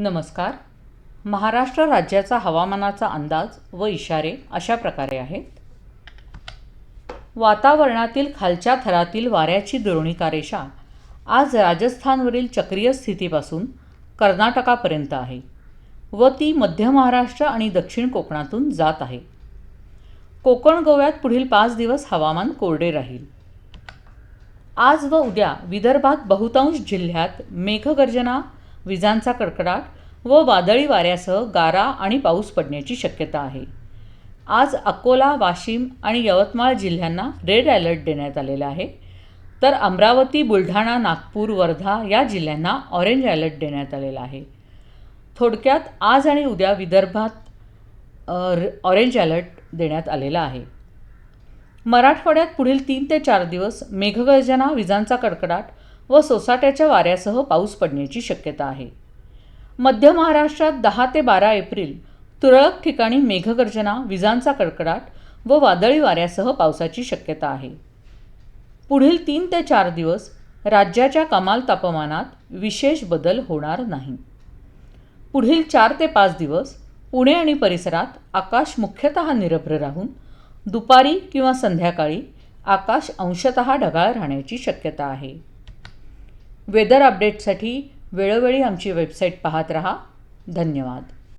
नमस्कार. महाराष्ट्र राज्याचा हवामानाचा अंदाज व इशारे अशा प्रकारे आहेत. वातावरणातील खालच्या थरातील वाऱ्याची द्रोणिका रेषा आज राजस्थानवरील चक्रीय स्थितीपासून कर्नाटकापर्यंत आहे व ती मध्य महाराष्ट्र आणि दक्षिण कोकणातून जात आहे. कोकण गोव्यात पुढील पाच दिवस हवामान कोरडे राहील. आज व उद्या विदर्भात बहुतांश जिल्ह्यात मेघगर्जना विजांचा कडकडाट व वादळी वाऱ्यासह गारा आणि पाऊस पडण्याची शक्यता आहे. आज अकोला वाशिम आणि यवतमाळ जिल्ह्यांना रेड अलर्ट देण्यात आलेला आहे. तर अमरावती बुलढाणा नागपूर वर्धा या जिल्ह्यांना ऑरेंज अलर्ट देण्यात आलेला आहे. थोडक्यात आज आणि उद्या विदर्भात ऑरेंज अलर्ट देण्यात आलेला आहे. मराठवाड्यात पुढील तीन ते चार दिवस मेघगर्जना विजांचा कडकडाट व सोसाट्याच्या वाऱ्यासह पाऊस पडण्याची शक्यता आहे. मध्य महाराष्ट्रात दहा ते बारा एप्रिल तुरळक ठिकाणी मेघगर्जना विजांचा कडकडाट व वादळी वाऱ्यासह पावसाची शक्यता आहे. पुढील तीन ते चार दिवस राज्याच्या कमाल तापमानात विशेष बदल होणार नाही. पुढील चार ते पाच दिवस पुणे आणि परिसरात आकाश मुख्यतः निरभ्र राहून दुपारी किंवा संध्याकाळी आकाश अंशतः ढगाळ राहण्याची शक्यता आहे. वेदर अपडेटसाठी वेळोवेळी आमची वेबसाईट पाहत रहा. धन्यवाद.